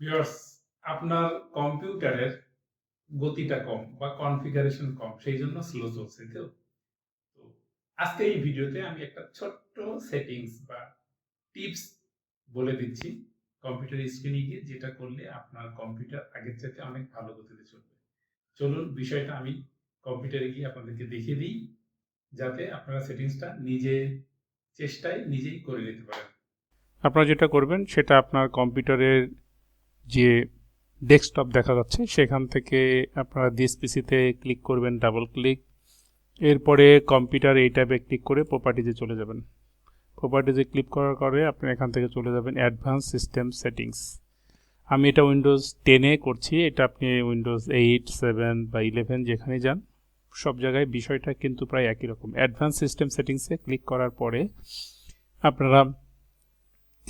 Viewers আপনার কম্পিউটারের গতিটা কম বা কনফিগারেশন কম, সেই জন্য স্লো চলছে তো? আজকে এই ভিডিওতে আমি একটা ছোট্ট সেটিংস বা টিপস বলে দিচ্ছি কম্পিউটার স্ক্রিনে গিয়ে, যেটা করলে আপনার কম্পিউটার আগের চাইতে অনেক ভালো গতিতে চলবে। চলুন, বিষয়টা আমি কম্পিউটারে গিয়ে আপনাদেরকে দেখিয়ে দিই, যাতে আপনারা সেটিংসটা নিজে চেষ্টায় নিজেই করে নিতে পারেন। আপনারা যেটা করবেন, সেটা আপনার কম্পিউটারের যে ডেস্কটপ দেখা যাচ্ছে, সেখান থেকে আপনারা দিস পিসিতে ক্লিক করবেন ডাবল ক্লিক এরপরে কম্পিউটার এই ট্যাবে ক্লিক করে প্রপার্টিজে চলে যাবেন। প্রপার্টিজে ক্লিক করার পরে আপনি এখান থেকে চলে যাবেন অ্যাডভান্স সিস্টেম সেটিংস আমি এটা উইন্ডোজ টেনে করছি, এটা আপনি উইন্ডোজ এইট সেভেন বা ইলেভেন যেখানে যান, সব জায়গায় বিষয়টা কিন্তু প্রায় একই রকম। অ্যাডভান্স সিস্টেম সেটিংসে ক্লিক করার পরে আপনারা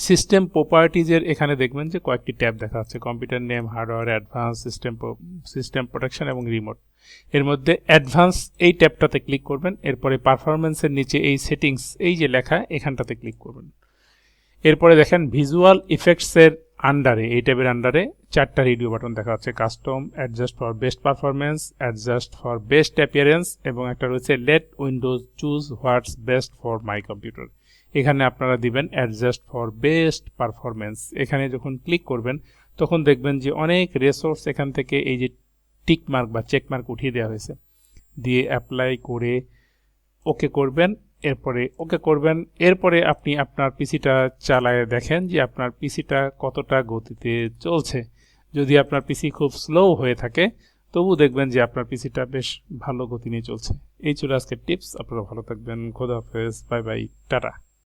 সিস্টেম প্রপার্টিজের এখানে দেখবেন যে কয়েকটি ট্যাব দেখা যাচ্ছে। Computer name hardware advance system system protection এবং রিমোট এর মধ্যে অ্যাডভান্স এই ট্যাবটাতে ক্লিক করবেন, এরপরে পারফরমেন্সের নিচে এই সেটিংস এই যে লেখা, এখানটাতে ক্লিক করবেন। এরপরে দেখেন ভিজুয়াল ইফেক্টসের আন্ডারে এই ট্যাবের আন্ডারে চারটা রেডিও বাটন দেখা যাচ্ছে। Custom adjust for best performance adjust for best appearance এবং একটা রয়েছে let Windows choose what's best for my computer এখানে আপনারা দিবেন অ্যাডজাস্ট ফর বেস্ট পারফরমেন্স এখানে যখন ক্লিক করবেন, তখন দেখবেন যে অনেক রিসোর্স এখান থেকে এই যে টিক মার্ক বা চেক মার্ক উঠিয়ে দেওয়া হয়েছে। দিয়ে অ্যাপ্লাই করে ওকে করবেন, এরপরে ওকে করবেন। এরপরে আপনি আপনার পিসিটা চালায় দেখেন যে আপনার পিসিটা কতটা গতিতে চলছে। যদি আপনার পিসি খুব স্লো হয়ে থাকে, তবু দেখবেন যে আপনার পিসিটা বেশ ভালো গতি নিয়ে চলছে। এই ছিল আজকের টিপস আপনারা ভালো থাকবেন। খোদা হাফেজ। Bye bye. টাটা।